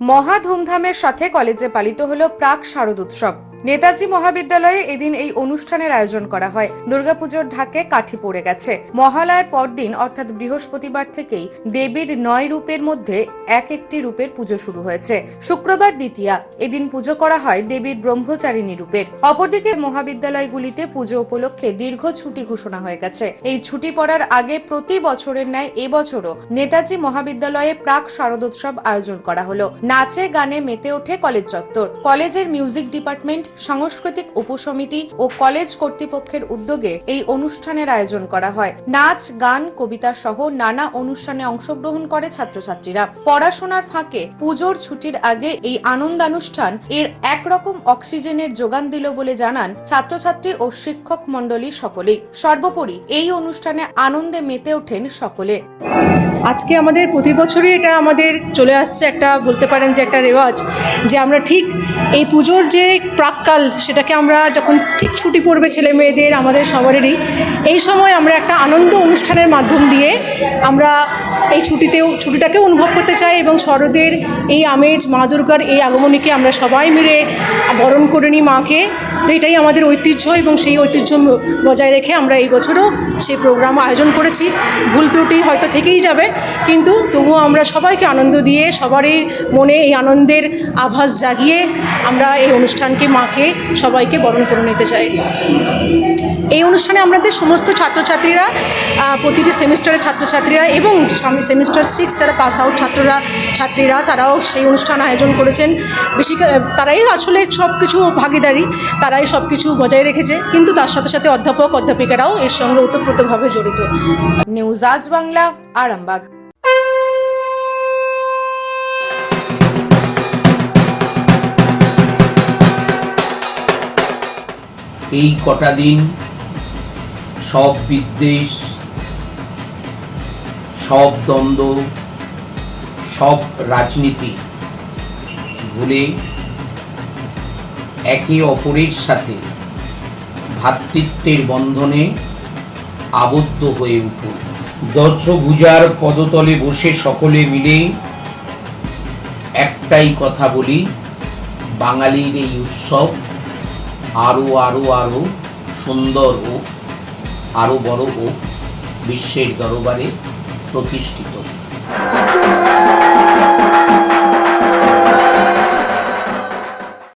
মহা ধুমধামের সাথে কলেজে পালিত হল প্রাক শারদ উৎসব। নেতাজি মহাবিদ্যালয়ে এদিন এই অনুষ্ঠানের আয়োজন করা হয়। দুর্গাপুজোর ঢাকে কাঠি পড়ে গেছে। মহালয়ার পরদিন, অর্থাৎ বৃহস্পতিবার থেকেই, দেবীর নয় রূপের মধ্যে এক একটি রূপের পুজো শুরু হয়েছে। শুক্রবার দ্বিতীয়া, এদিন পুজো করা হয় দেবীর ব্রহ্মচারিণী রূপের। অপরদিকে মহাবিদ্যালয়গুলিতে পুজো উপলক্ষে দীর্ঘ ছুটি ঘোষণা হয়ে গেছে। এই ছুটি পড়ার আগে প্রতি বছরের ন্যায় এবছরও নেতাজি মহাবিদ্যালয়ে প্রাক শারদোৎসব আয়োজন করা হলো। নাচে, গানে মেতে ওঠে কলেজ চত্বর। কলেজের মিউজিক ডিপার্টমেন্ট সাংস্কৃতিক উপসমিতি ও কলেজ কর্তৃপক্ষের উদ্যোগে এই অনুষ্ঠানের আয়োজন করা হয়। নাচ, গান, কবিতা সহ নানা অনুষ্ঠানে অংশগ্রহণ করে ছাত্রছাত্রীরা। পড়াশোনার ফাঁকে পুজোর ছুটির আগে এই আনন্দানুষ্ঠান এর একরকম অক্সিজেনের যোগান দিল বলে জানান ছাত্রছাত্রী ও শিক্ষক মণ্ডলী সকলেই। সর্বোপরি এই অনুষ্ঠানে আনন্দে মেতে ওঠেন সকলে। আজকে আমাদের প্রতি বছরই এটা আমাদের চলে আসছে একটা বলতে পারেন যে একটা রেওয়াজ, যে আমরা ঠিক এই পুজোর যে প্রাককাল সেটাকে আমরা যখন ঠিক ছুটি পড়বে ছেলে মেয়েদের, আমাদের সবারেরই, এই সময় আমরা একটা আনন্দ অনুষ্ঠানের মাধ্যম দিয়ে আমরা এই ছুটিতেও ছুটিটাকেও অনুভব করতে চাই এবং শরদের এই আমেজ, মা দুর্গার এই আগমনীকে আমরা সবাই মিলে বরণ করে নিই মাকে। তো এটাই আমাদের ঐতিহ্য এবং সেই ঐতিহ্য বজায় রেখে আমরা এই বছরও সেই প্রোগ্রাম আয়োজন করেছি। ভুল ত্রুটি হয়তো থেকেই যাবে, কিন্তু তবুও আমরা সবাইকে আনন্দ দিয়ে, সবারই মনে এই আনন্দের আভাস জাগিয়ে আমরা এই অনুষ্ঠানকে মাকে, সবাইকে বরণ করে নিতে চাই। এই অনুষ্ঠানে আমাদের সমস্ত ছাত্রছাত্রীরা প্রতিটি সেমিস্টারের ছাত্রছাত্রীরা এবং সেমিস্টার সিক্স যারা পাস আউট ছাত্ররা ছাত্রীরা তারাও সেই অনুষ্ঠান আয়োজন করেছেন। বেশি তারাই আসলে সব কিছু ভাগিদারি তারাই সব কিছু বজায় রেখেছে। কিন্তু তার সাথে সাথে অধ্যাপক অধ্যাপিকারাও এর সঙ্গে ওতপ্রোতভাবে জড়িত। নিউজ আজ বাংলা আরামবাগ। এই কটা দিন সব বিদ্বেষ সব দ্বন্দ্ব, সব রাজনীতি ভুলে একে অপরের সাথে ভ্রাতৃত্বের বন্ধনে আবদ্ধ হয়ে উঠুন। দশভুজার পদতলে বসে সকলে মিলে একটাই কথা বলি, বাঙালির এই উৎসব আরও আরও আরও সুন্দর হোক আরও বড় হোক বিশ্বের দরবারে প্রতিষ্ঠিত।